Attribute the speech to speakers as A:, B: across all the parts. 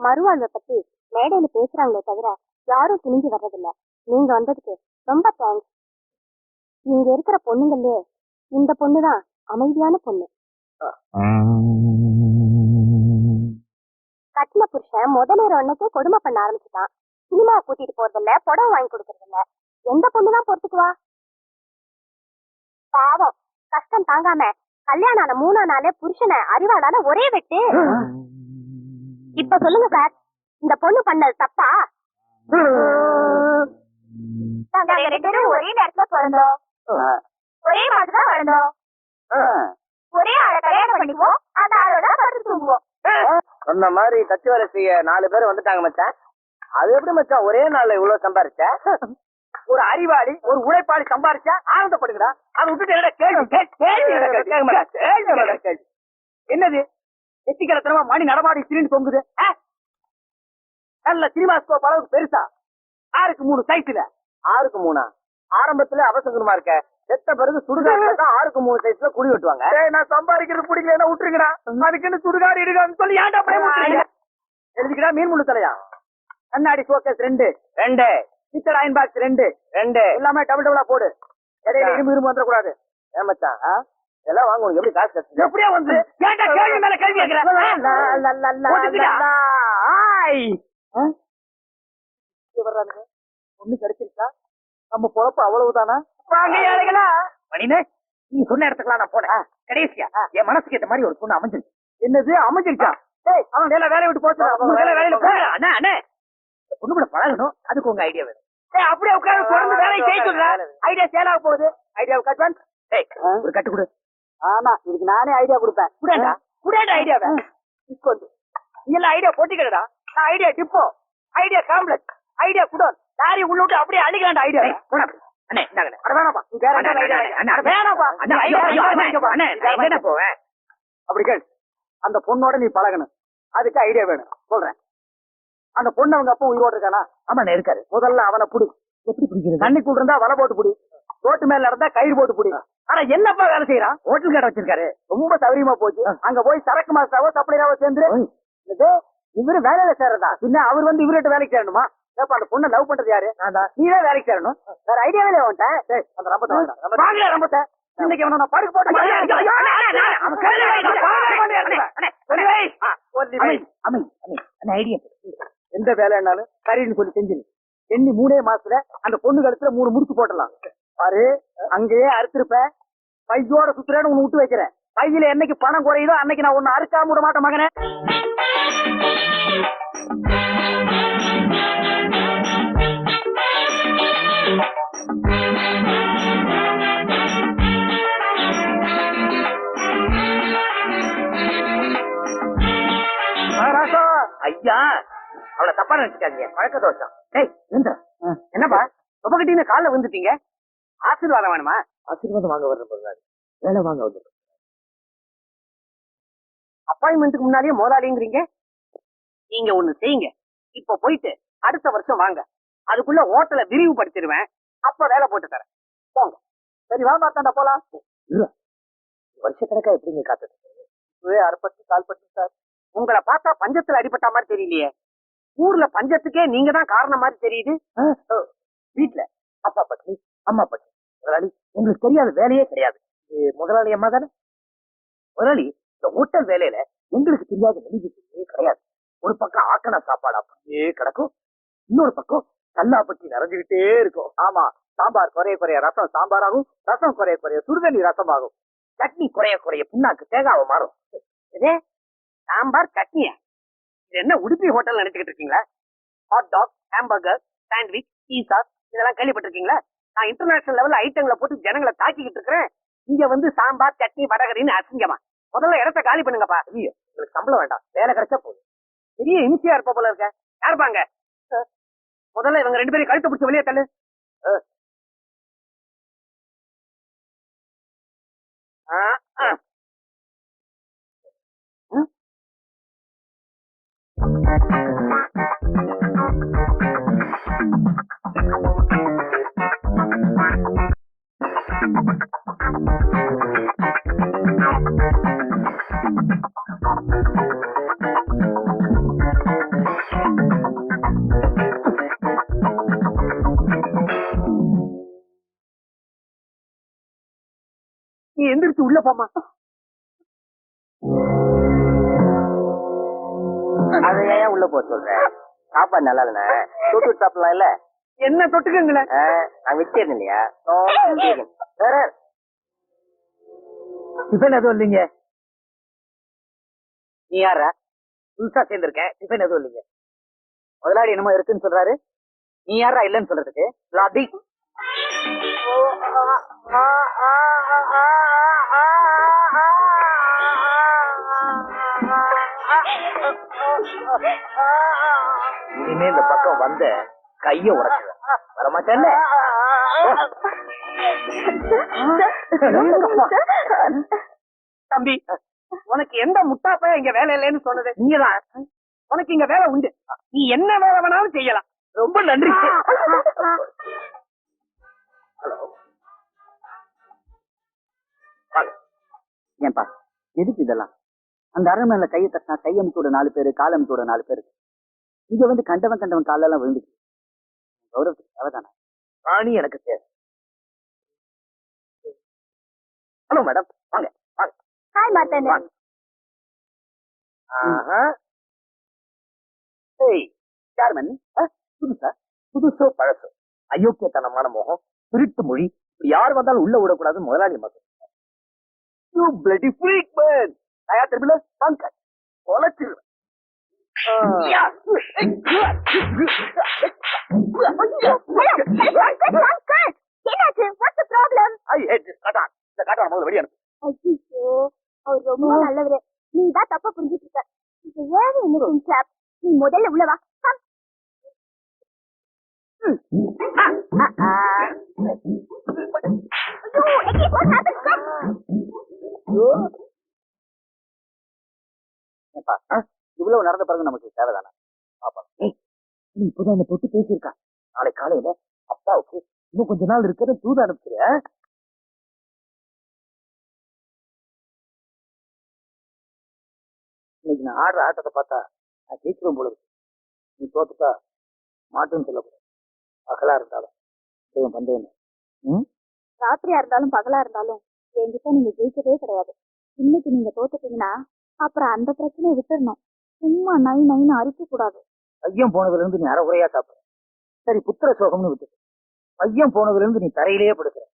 A: மறுவாழ்வை பத்தி மேடையில பேசுறாங்களே தவிர யாரும் துணிஞ்சு வர்றதில்ல. நீங்க வந்ததுக்கு ரொம்ப தேங்க்ஸ் இங்க இருக்கிற பொண்ணுங்களே இந்த பொண்ணுதான் அமைதியான பொண்ணு. கட்டின புருஷன் முதல்ல நேரம் அன்னைக்கே கொடுமை பண்ண ஆரம்பிச்சுட்டான். சினிமா கூட்டிட்டு போறதில்ல புடவை வாங்கி கொடுக்கறதில்ல. எந்த பொண்ணுதான் பொறுத்துக்குவா? பாவம். கஷ்டம் தாங்காம கல்யாணம் ஆன மூணா நாளே புருஷனை அறிவாளால ஒரே வெட்டு. இப்ப சொல்லுங்க சார். இந்த பொண்ணு பண்ணது தப்பா? நாங்க ரெண்டு பேரும் ஒரே நேரத்துல பிறந்தோம். ஒரே மாதிரிதான் வளர்ந்தோம் ஒரே ஆளை கல்யாணம் பண்ணிக்குவோம். அந்த ஆளோட படுத்து தூங்குவோம்.
B: சொன்ன மாதிரி தச்சு வேலை நாலு பேர் வந்துட்டாங்க மச்சான். அது எப்படி மச்சான்? ஒரே நாள்ல இவ்வளவு சம்பாரிச்ச? ஒரு அறிவாளி ஒரு உழைப்பாளி சம்பாரிச்சா ஆனந்தப்படுங்கடா அதை விட்டுட்டு என்னடா கேள்வி? கே- கேள்வி என்னடா கேள்வி? கேட்க மாட்டா. கேள்வி கேள்வி? என்னது? எத்திக்கலத்தனமா மணி நடமாடி சிலிண்டு தொங்குது? நல்ல சினிமா ஸ்கோப் அளவுக்கு பெருசா. ஆறுக்கு மூணு சைஸ்ல ஆறுக்கு மூணா? ஆரம்பத்துல அவசரமா இருக்க. செத்த பிறகு சுடுகாடுல தான் ஆறுக்கு மூணு சைஸ்ல குடி வெட்டுவாங்க. நான் சம்பாதிக்கிறது பிடிக்கல விட்டுருங்கடா. அதுக்குன்னு சுடுகாடு இடுகான்னு சொல்லி ஏன்டா பயமுறுத்துறீங்க எழுதிக்கிட்டா மீன் முள்ளு தலையா? கண்ணாடி ஷோகேஸ் ரெண்டு. ரெண்டு. கிச்சன் அயன் பாக்ஸ் ரெண்டு. ரெண்டு. எல்லாமே டபுள் டபுளா போடு. இடையில இரும்பு இரும்பு வந்துடக்கூடாது. ஏமாச்சான் இதெல்லாம் வாங்க உனக்கு எப்படி காசு எப்படியா வந்து? வர்றாங்க ஒண்ணு கிடைச்சிருச்சா? நம்ம பொழப்பு அவ்வளவுதானா? மணினே நீ சொன்ன இடத்துக்குலாம் நான் போனேன். கடைசியா என் மனசுக்கு ஏத்த மாதிரி ஒரு பொண்ணு அமைஞ்சிருச்சு. என்னது? அமைஞ்சிருச்சா? டேய் அவன் வேலை வேலையை விட்டு போச்சு வேலையில போக அண்ணா அண்ணே. பொண்ணு கூட பழகணும். அதுக்கு உங்க ஐடியா வேணும். அப்படியே உட்கார்ந்து தொடர்ந்து வேலையை செய்ய ஐடியா சேல் ஆக போகுது. ஐடியா கட்டுவான் டேய் ஒரு கட்டு கொடு. ஆமா இதுக்கு நானே ஐடியா கொடுப்பேன். குடேண்டா குடேண்டா ஐடியாவை நீ எல்லாம் ஐடியா போட்டிக்கிறடா. நான் idea depot idea complex idea godown. Lorry உள்ள விட்டு அப்படியே அழிக்கலாம்டா ஐடியா அண்ணே இந்தாங்க அட வேணாப்பா நீ வேற ஐடியா அண்ணா வேணாப்பா அண்ணா அண்ணே. என்ன போவேன் அப்படி கேள். அந்த பொண்ணோட நீ பழகணும். அதுக்கு ஐடியா வேணும். சொல்றேன். அந்த பொண்ணு அவங்க அப்பா உயிரோடு இருக்கானா? ஆமா இருக்காரு. முதல்ல அவனை புடி. எப்படி பிடிக்கிறது? தண்ணிக்குள்ள இருந்தா வலை போட்டு புடி. ரோட்டு மேல இருந்தா கயிறு போட்டு புடி. ஆனா என்னப்பா வேலை செய்யறான்? ஹோட்டல் கடை வச்சிருக்காரு. ரொம்ப சௌரியமா போச்சு. அங்க போய் சரக்கு மாஸ்டாவோ சப்ளையாவோ சேர்ந்து இவரு வேலையில சேர்றதா? பின்ன அவர் வந்து இவர்கிட்ட வேலைக்கு சேரணுமா? ஏப்பா அந்த பொண்ணை லவ் பண்றது யாரு? நீதான் வேலைக்கு சேரணும். வேற ஐடியாவே வந்துட்டேன் அந்த ரம்பத்தை வாங்கல ரம்பத்தை. இன்னைக்கு அவனை நான் படுக்க போட்டு எந்த வேலைன்னாலும் சரின்னு சொல்லி செஞ்சிரு. எண்ணி மூணே மாசத்துல அந்த பொண்ணு கழுத்துல மூணு முடிச்சு போட்டலாம். பாரு அங்கேயே அறுத்திருப்ப. பையோட சுத்துறேன்னு உன்னை விட்டு வைக்கிறேன். கையில என்னைக்கு பணம் குறையுதோ அன்னைக்கு நான் உன்னை அறுக்காம விட மாட்டேன் மகனே. ஐயா அவளை தப்பா நினைச்சுக்காதீங்க. பழக்க தோஷம். டேய் நின்ற என்னப்பா? உபகிட்டீங்க காலைல வந்துட்டீங்க ஆசீர்வாதம் வேணுமா? ஆசீர்வாதம் வாங்க வர்ற வேலை வாங்க வந்து அப்பாயின்மெண்ட்டுக்கு முன்னாடியே முதலாளிங்கிறீங்க? நீங்க ஒண்ணு செய்யுங்க. இப்ப போயிட்டு அடுத்த வருஷம் வாங்க. அதுக்குள்ள ஹோட்டலை விரிவுபடுத்திடுவேன். அப்ப வேலை போட்டு தரேன். போங்க. சரி வா மாத்தாண்டா போலாம். வருஷக்கணக்கா எப்படிங்க காத்துட்டு அரைப்பட்டு கால்பட்டு சார். உங்களை பார்த்தா பஞ்சத்துல அடிபட்ட மாதிரி தெரியலையே. ஊர்ல பஞ்சத்துக்கே நீங்க தான் காரணம் மாதிரி தெரியுது. வீட்ல. அப்பா பட்னி அம்மா பட்னி முதலாளி உங்களுக்கு தெரியாத வேலையே கிடையாது. இது முதலாளி அம்மா தானே? முதலாளி இந்த ஹோட்டல் வேலையில எங்களுக்கு தெரியாத வெளியே கிடையாது. ஒரு பக்கம் ஆக்கண சாப்பாடு அப்படியே கிடக்கும். இன்னொரு பக்கம் கல்லாப்பட்டி நிறைஞ்சுக்கிட்டே இருக்கும். ஆமா சாம்பார் குறைய குறைய ரசம் சாம்பாராகும் ரசம் குறைய குறைய சுடுதண்ணி ரசமாகும். சட்னி குறைய குறைய புண்ணாக்கு தேங்காவை மாறும். இதே சாம்பார் சட்னியா? இது என்ன உடுப்பி ஹோட்டல் நினைச்சுக்கிட்டு இருக்கீங்களா? Hot dog hamburger sandwich pizza இதெல்லாம் கேள்விப்பட்டிருக்கீங்களா? நான் இன்டர்நேஷனல் லெவல் ஐட்டங்களை போட்டு ஜனங்களை தாக்கிக்கிட்டு இருக்கிறேன். இங்க வந்து சாம்பார் சட்னி வடகரின்னு அசிங்கமா. முதல்ல இடத்த காலி பண்ணுங்கப்பா. ஐயோ உங்களுக்கு சம்பளம் வேண்டாம். வேலை கிடைச்சா போதும். பெரிய இம்சியா இருப்ப போல இருக்க. யாருப்பாங்க? முதல்ல இவங்க ரெண்டு பேரும் கழுத்து பிடிச்ச வெளியே தள்ளு. Thank ஆ, சாப்பாடு நல்லா இல்லைண்ணே தொட்டு சாப்பிடலாம் இல்ல
C: என்ன தொட்டுக்கங்களேன்
B: நான் வெஜிடேரியன் இல்லையா வேற
C: டிஃபன் எதுவும் இல்லைங்க நீ யாரா புதுசா சேர்ந்திருக்கேன் டிஃபன் எதுவும் இல்லைங்க முதலாளி என்னமோ இருக்குன்னு சொல்றாரு நீ யாரா இல்லைன்னு சொல்றதுக்கு லாபி இனிமே இந்த பக்கம் வந்த கைய உடைச்சிருவேன் வரமாட்டேன்ல தம்பி உனக்கு எந்த முட்டாப்ப இங்க வேலை இல்லைன்னு சொன்னது? நீங்கதான். உனக்கு இங்க வேலை உண்டு. நீ என்ன வேலை வேணாலும் செய்யலாம். ரொம்ப நன்றி. ஹலோ.
B: ஏன்பா எதுக்கு இதெல்லாம்? அந்த அரண்மனையில கையை தட்டினா கையமுத்தோட நாலு பேரு காலமுத்தோட நாலு பேரு. இங்க வந்து கண்டவன் கண்டவன் காலெல்லாம் விழுந்துச்சு கௌரவத்துக்கு தேவைதானே?
C: ராணி எனக்கு தேவை. ஹலோ மேடம் வாங்க வாங்க.
A: ஹாய் மாத்தன்
C: ஆஹா. ஏய் சேர்மன் புதுசா? புதுசோ பழசோ? அயோக்கியத்தனமான முகம் திருட்டு மொழி. யார் வந்தாலும் உள்ள விடக்கூடாது முதலாளி மக்கள் ஐயா திரும்பில பங்க தொலைச்சிருவேன்
B: பிறகு நமக்கு தேவைதானே? பாப்பா.
C: நீ இப்பதான் என்ன தொட்டு பேசியிருக்கா. நாளை காலையில அப்பாவுக்கு இன்னும் கொஞ்ச நாள் இருக்கிற தூது அனுப்பிச்சிரு? இன்னைக்கு நான் ஆடுற ஆட்டத்தை பார்த்தா நான் ஜெயிச்சிரும் போல இருக்கு. நீ தோத்துட்டா மாட்டுன்னு சொல்லக்கூடாது. பகலா இருந்தாலும் தெய்வம் பந்தயம் ம்?
A: ராத்திரியா இருந்தாலும் பகலா இருந்தாலும் என்கிட்ட நீங்க ஜெயிச்சதே கிடையாது. இன்னைக்கு நீங்க தோத்துட்டீங்கன்னா அப்புறம் அந்த பிரச்சனையை விட்டுறணும். சும்மா நை நைன்னு அரிக்க கூடாது
C: பையன் போனதுல இருந்து நீ அறகுறையா சாப்பிடுற சரி புத்திர சோகம்னு விட்டு பையன் போனதுல இருந்து நீ தரையிலேயே படுக்கிற.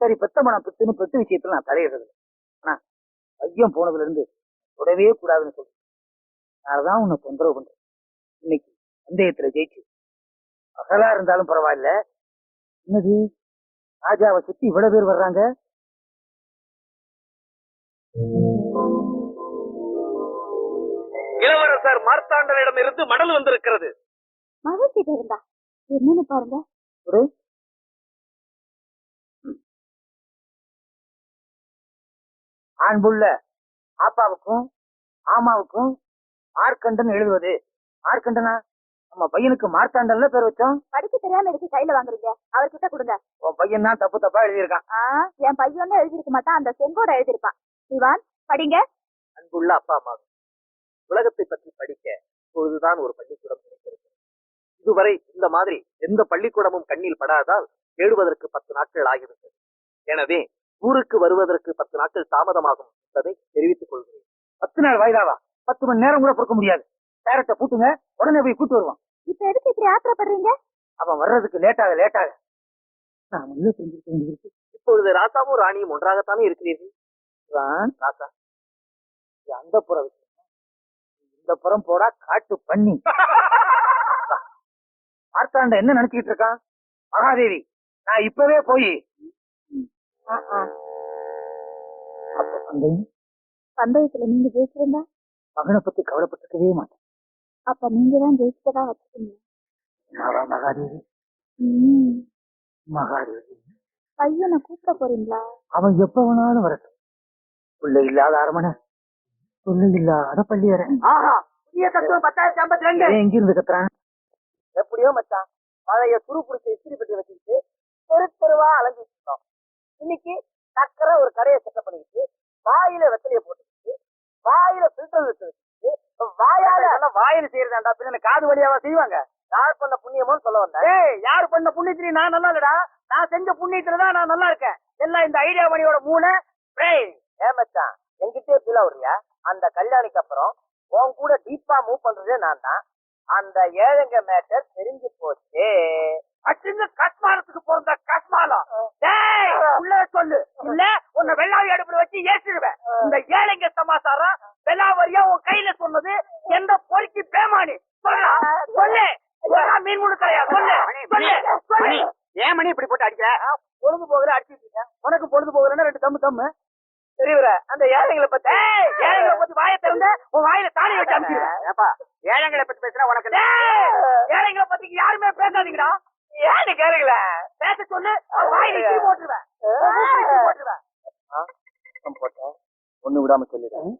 C: சரி பெத்த மனம் பித்துன்னு பெத்து விஷயத்துல நான் தலையிடுறது ஆனா பையன் போனதுல இருந்து தொடவே கூடாதுன்னு சொல்றேன் அதனாலதான் உன்னை தொந்தரவு பண்றேன். இன்னைக்கு சந்தேகத்துல ஜெயிச்சு. பகலா இருந்தாலும் பரவாயில்ல. என்னது? ராஜாவை சுத்தி இவ்வளவு பேர் வர்றாங்க?
D: இளவரசர் மார்த்தாண்டனிடம் இருந்து மடல் வந்திருக்கிறது.
A: மகிழ்ச்சி இருந்தா? என்னன்னு பாருங்க.
C: ஒரு ஆண்புள்ள ஆப்பாவுக்கும் ஆமாவுக்கும் மார்க்கண்டன் எழுதுவது. மார்க்கண்டனா நம்ம பையனுக்கு மார்த்தாண்டன்ல பேர் வச்சோம்.
A: படிக்க தெரியாம எதுக்கு கையில வாங்குறீங்க? அவர்கிட்ட கொடுங்க.
C: உன் பையன் தான் தப்பு தப்பா எழுதியிருக்கான்.
A: ஆ, என் பையன் எழுதிருக்க மாட்டான். அந்த செங்கோட எழுதிருப்பான் சிவான் படிங்க.
D: அன்புள்ள அப்பா அம்மா. உலகத்தை பற்றி படிக்க இப்பொழுதுதான் ஒரு பள்ளிக்கூடம் கிடைக்கிறது. இதுவரை இந்த மாதிரி எந்த பள்ளிக்கூடமும் கண்ணில் படாதால் தேடுவதற்கு பத்து நாட்கள் ஆகிவிட்டது. எனவே ஊருக்கு வருவதற்கு பத்து நாட்கள் தாமதமாகும் என்பதை தெரிவித்துக் கொள்கிறேன்.
C: பத்து நாள் வயதாவா? பத்து மணி நேரம் கூட பொறுக்க முடியாது. பேரட்டை கூட்டுங்க உடனே போய் கூட்டு வருவான்.
A: இப்ப எதுக்கு இப்படி ஆத்திரப்படுறீங்க?
C: அவன் வர்றதுக்கு லேட்டாக லேட்டாக நான் தெரிஞ்சுக்க வேண்டியிருக்கு?
D: இப்பொழுது ராசாவும் ராணியும் ஒன்றாகத்தானே இருக்கிறீர்கள்?
C: ராசா அந்த புற இந்த புறம் போடா காட்டு பண்ணி. மார்த்தாண்ட என்ன நினைச்சுக்கிட்டு இருக்கான் மகாதேவி நான் இப்பவே போய்.
A: பந்தயத்துல நீங்க ஜெயிச்சிருந்தா?
C: மகனை பத்தி கவலைப்பட்டுக்கவே மாட்டேன்.
A: அப்ப நீங்க தான் ஜெயிச்சதா வச்சுக்கீங்க
C: மகாதேவி? மகாதேவி.
A: பையனை கூப்பிட போறீங்களா?
C: அவன் எப்ப வேணாலும் வரட்டும். பிள்ளை இல்லாத அரமனை பிள்ளை இல்லாத பள்ளியற
B: ஆஹா புதிய தத்துவம் பத்தாயிரத்தி ஐம்பத்தி ரெண்டு.
C: எங்கிருந்து கத்துறான்?
B: எப்படியோ மச்சான் பழைய துரு பிடிச்ச இஸ்திரி பெட்டி வச்சுக்கிட்டு தெரு தெருவா அலைஞ்சிட்டு இருந்தோம் இன்னைக்கு சக்கரை ஒரு கடையை செட்டப் பண்ணிக்கிட்டு வாயில வெத்தலைய போட்டுக்கிட்டு வாயில ஃபில்டர் வச்சு வச்சுக்கிட்டு வாயால எல்லாம் வாயில செய்யறதாண்டா பின்ன காது வழியாவா செய்வாங்க? யார் பண்ண புண்ணியமோன்னு சொல்ல வந்தேன்.
C: ஏய் யார் பண்ண புண்ணியத்திலையும் நான் நல்லா இல்லடா? நான் செஞ்ச புண்ணியத்துல தான் நான் நல்லா இருக்கேன். எல்லாம் இந்த ஐடியா மணியோட மூளை
E: brain. ஏன் மச்சான் என்கிட்டயே ஃபீல் ஆகுறியா? அந்த கல்யாணிக்கு அப்புறம் உன் கூட டீப்பா மூவ் பண்றதே நான் தான். அந்த ஏழைங்க மேட்டர் தெரிஞ்சு போச்சு.
B: அச்சிங்க கஸ்மாலத்துக்கு பிறந்த கஸ்மாலம் உள்ள சொல்லு. இல்ல உன்னை வெள்ளாவி அடுப்புல வச்சு ஏற்றிடுவேன் இந்த ஏழைங்க சமாசாரம் வெள்ளாவரியா உன் கையில சொன்னது? எந்த பொறுக்கி பேமானி? சொல்லு. சொல்லு மீன் முழு கரையா சொல்லு. சொல்லு.
E: ஏன் மணி இப்படி போட்டு அடிக்கிற? பொழுது போகல அடிச்சிட்டு உனக்கு பொழுது போகலன்னா ரெண்டு தம்மு தம்மு. தெரியல அந்த ஏழைங்களை பத்தி
B: ஏழைங்களை பத்தி வாயை திறந்த உன் வாயில தாலி வச்சு அனுப்பிடுவேன்
E: ஏப்பா ஏழைங்களை பத்தி பேசுனா உனக்கு
B: ஏழைங்களை பத்தி யாருமே பேசாதீங்கடா.
E: கேளுங்கள.
B: பேச சொல்லு வாயில போட்டுருவேன். போட்டுருவேன்.
E: ஒண்ணு விடாம சொல்லிடுறேன்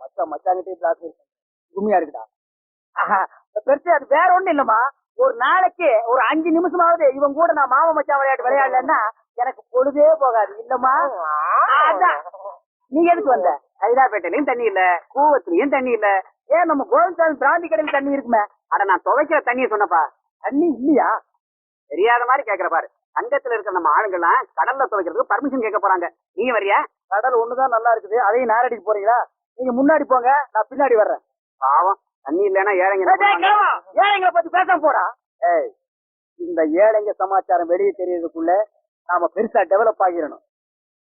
E: மச்சான் மச்சாங்கிட்டே பிளாக் உண்மையா இருக்குடா.
B: பெருசு அது வேற ஒண்ணு இல்லம்மா. ஒரு நாளைக்கு ஒரு அஞ்சு நிமிஷமாவது இவன் கூட நான் மாமா மச்சான் விளையாட்டு விளையாடலன்னா எனக்கு பொழுதே போகாது. இல்லம்மா? அதான். நீ எதுக்கு வந்த?
E: ஹைதாப்பேட்டையிலயும் தண்ணி இல்ல கூவத்திலயும் தண்ணி இல்ல.
B: ஏன் நம்ம கோவிந்தசாமி பிராந்தி கடையில் தண்ணி இருக்குமே?
E: அட நான் துவைக்கிற தண்ணியை சொன்னப்பா.
B: தண்ணி இல்லையா?
E: தெரியாத மாதிரி கேக்குற பாரு. சங்கத்துல இருக்கிற நம்ம ஆளுங்கெல்லாம் கடல்ல துவைக்கிறதுக்கு பர்மிஷன் கேட்க போறாங்க. நீ வரியா?
B: கடல் ஒண்ணுதான் நல்லா இருக்குது. அதையும் நேரடிக்கு போறீங்களா? நீங்க முன்னாடி போங்க நான் பின்னாடி வர்றேன்.
E: பாவம். தண்ணி இல்லைன்னா ஏழைங்க?
B: ஏழைங்களை பத்தி பேசாம போடா.
E: ஏய்,
B: இந்த ஏழைங்க சமாச்சாரம் வெளியே தெரியறதுக்குள்ள நாம பெருசா டெவலப் ஆகிரணும்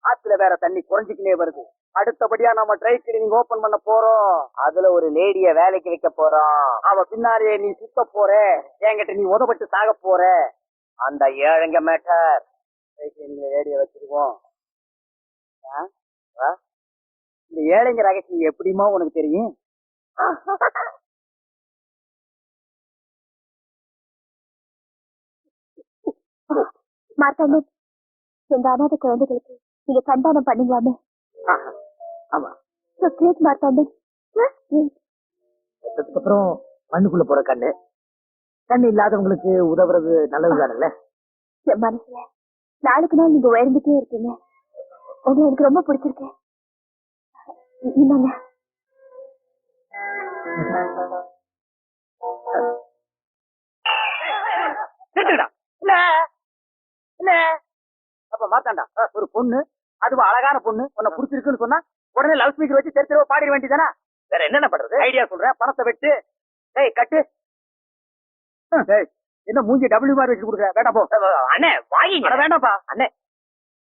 B: ஆத்துல வேற தண்ணி குறைஞ்சிக்கினே வருது. அடுத்தபடியா நம்ம ட்ரை கிளீனிங் ஓபன் பண்ண போறோம்.
E: அதுல ஒரு லேடிய வேலைக்கு வைக்க போறோம்.
B: அவ பின்னாலேயே நீ சுத்த போற. என்கிட்ட நீ உதப்பட்டு சாக போற.
E: அந்த ஏழைங்க மேட்டர்
B: ட்ரை கிளீனிங் ஆ? ஆ? இந்த ஏழைங்க ரகசியம் எப்படிமா உனக்கு தெரியும்?
A: மார்த்தாண்டன் எங்க அனாதை குழந்தைகளுக்கு நீங்க சந்தானம் பண்ணீங்களாமே?
B: ஆமா.
A: great.
B: செத்ததுக்கு அப்புறம் மண்ணுக்குள்ள போற கண்ணு. கண்ணு இல்லாதவங்களுக்கு உதவுறது நல்லது தானே
A: என் மனசுல நாளுக்கு நாள் நீங்க உயர்ந்துட்டே இருக்கீங்க. உங்களை எனக்கு ரொம்ப பிடிச்சிருக்கு. இந்தாங்க
B: இல்ல இல்ல அப்ப மாத்தாண்டா. ஒரு பொண்ணு அதுவும் அழகான பொண்ணு உன்னை புடிச்சிருக்குன்னு சொன்னா உடனே லவ் ஸ்பீக்கர் வச்சு தெரு தெருவா பாடிட வேண்டியதானே வேற என்னென்ன பண்றது? ஐடியா சொல்றேன் பணத்தை வெட்டு. டேய் கட்டு. என்ன மூஞ்சி டபுள்யூ மாதிரி வச்சு கொடுக்குற? வேண்டாம் போ.
E: அண்ணே
B: அட வேண்டாம்ப்பா
E: அண்ணே.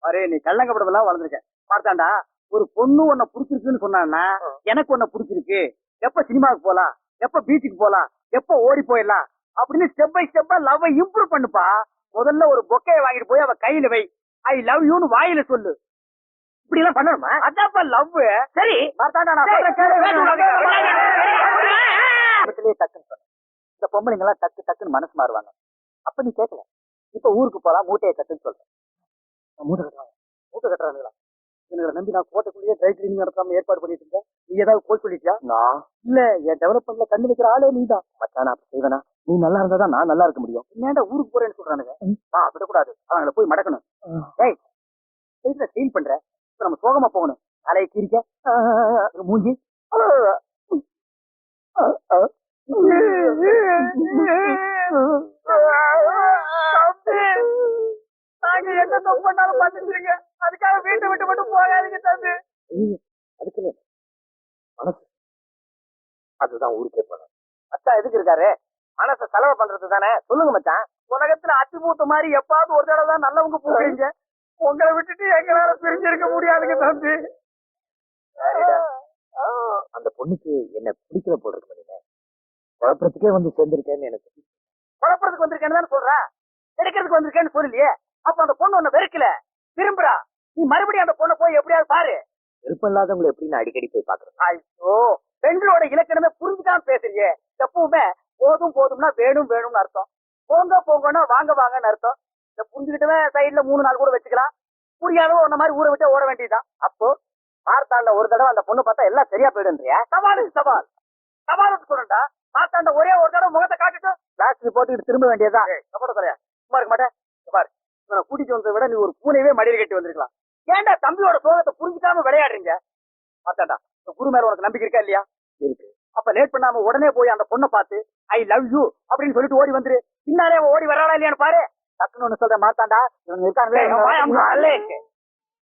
B: அரே நீ கள்ளங்கப்படமெல்லாம் வளர்ந்துருக்க. பார்த்தாண்டா ஒரு பொண்ணு உன்னை புடிச்சிருக்குன்னு சொன்னான்னா எனக்கு உன்னை புடிச்சிருக்கு. எப்ப சினிமாவுக்கு போலாம்? எப்ப பீச்சுக்கு போலாம்? எப்ப ஓடி போயிடலாம்? அப்படின்னு ஸ்டெப் பை ஸ்டெப்பா லவ் இம்ப்ரூவ் பண்ணுப்பா. முதல்ல ஒரு பொக்கையை வாங்கிட்டு போய் அவ கையில வை. ஐ லவ் யூன்னு வாயில சொல்லு. இப்படி எல்லாம் பண்ணணுமா? அதான்ப்பா லவ் சரி. இடத்துலயே டக்குன்னு சொன்னேன் இந்த பொம்பளைங்க எல்லாம் டக்கு டக்குன்னு மனசு மாறுவாங்க. அப்ப நீ கேட்கல இப்ப ஊருக்கு போலாம் மூட்டையை கட்டுன்னு சொல்றேன் மூட்டை கட்டுறாங்க மூட்டை கட்டுறாங்களா இவங்களை நம்பி நான் கோட்டைக்குள்ளேயே ட்ரை கிளீனிங் நடத்தாம ஏற்பாடு பண்ணிட்டு இருந்தேன் நீ ஏதாவது போய் சொல்லிட்டியா?
E: நான்
B: இல்ல என் டெவலப்மெண்ட்ல கண்ணு வைக்கிற ஆளே நீதான்.
E: மச்சான் நான் செய்வேனா? நீ நல்லா இருந்தா தான் நான் நல்லா இருக்க முடியும்.
B: என்னடா ஊருக்கு போறேன்னு சொல்றானுங்க? ஆ விடக்கூடாது. அவங்கள போய் மடக்கணும். ஏய் எதுல ஃபீல் பண்ற. இப்ப நம்ம சோகமா போகணும். தலையை கிரிக்க மூஞ்சி. நாங்க என்ன தப்பு பண்ணாலும் பண்ணிருக்கீங்க அதுக்காக வீட்டை விட்டு மட்டும் போகாதீங்க தம்பி.
E: அதுக்கு. மனசு. அதுதான் ஊருக்கே போனேன்.
B: மச்சான் எதுக்கு இருக்காரு? மனச செலவு பண்றது தானே? சொல்லுங்க மச்சான். உலகத்துல அத்தி பூத்த மாதிரி எப்பாவது ஒரு தடவை தான் நல்லவங்க போவீங்க உங்களை விட்டுட்டு எங்களால பிரிஞ்சிருக்க முடியாதுங்க தம்பி.
E: அந்த பொண்ணுக்கு என்ன பிடிக்கல போல இருக்கு குழப்பறதுக்கே வந்து சேர்ந்திருக்கேன்னு எனக்கு
B: குழப்பறதுக்கு வந்திருக்கேன்னு தான் சொல்ற? எடுக்கிறதுக்கு வந்திருக்கேன்னு சொல்லலையே. அப்ப அந்த பொண்ணு உன்னை வெறுக்கல. விரும்புறா. நீ மறுபடியும் அந்த பொண்ணை போய் எப்படியாவது பாரு.
E: விருப்பம் இல்லாதவங்களை எப்படி நான் அடிக்கடி போய் பாக்குறேன்
B: ஐயோ பெண்களோட இலக்கணமே எப்பவுமே போதும் வேணும் வேணும்னு அர்த்தம். போங்க போங்கன்னா வாங்க வாங்கன்னு அர்த்தம். இந்த புரிஞ்சுக்கிட்டவே சைடுல மூணு நாள் கூட வச்சுக்கலாம். புரியாதவ உன்ன மாதிரி ஊரை விட்டு ஓட வேண்டியதுதான். அப்போ மார்த்தாண்ட ஒரு தடவை அந்த பொண்ணு பார்த்தா எல்லாம் சரியா போயிடுன்றியா சவால் சவால். சவால் சொல்லுண்டா மார்த்தாண்ட ஒரே ஒரு தடவை முகத்தை காட்டிட்டு பிளாஸ்டிக் போட்டுக்கிட்டு திரும்ப வேண்டியதுதான். சப்போட்ட தலையா? சும்மா இருக்க மாட்டேன். இங்க பாரு. இவனை கூட்டிட்டு வந்ததை விட நீ ஒரு பூனையவே மடியில் கட்டி வந்திருக்கலாம். ஏன்டா தம்பியோட சோகத்தை புரிஞ்சுக்காம விளையாடுறீங்க? பார்த்தாண்டா குரு மேல உனக்கு நம்பிக்கை இருக்கா இல்லையா?
E: இருக்கு.
B: அப்ப லேட் பண்ணாம உடனே போய் அந்த பொண்ணை பார்த்து ஐ லவ் யூ அப்படின்னு சொல்லிட்டு ஓடி வந்துரு. பின்னாலே ஓடி வராளா இல்லையான்னு பாரு. டக்குன்னு ஒண்ணு சொல்றேன் மாத்தாண்டா. இவங்க இருக்காங்களே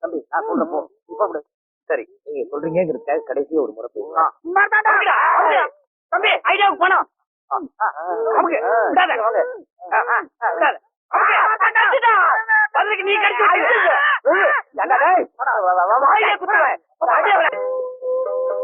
F: தம்பி நான் சொல்ற போ. இப்ப
C: சரி. நீங்க சொல்றீங்கிறதுக்காக கடைசியா ஒரு முறை போய்
B: தம்பி ஐடியாவுக்கு போனோம். நீ கடிச்சு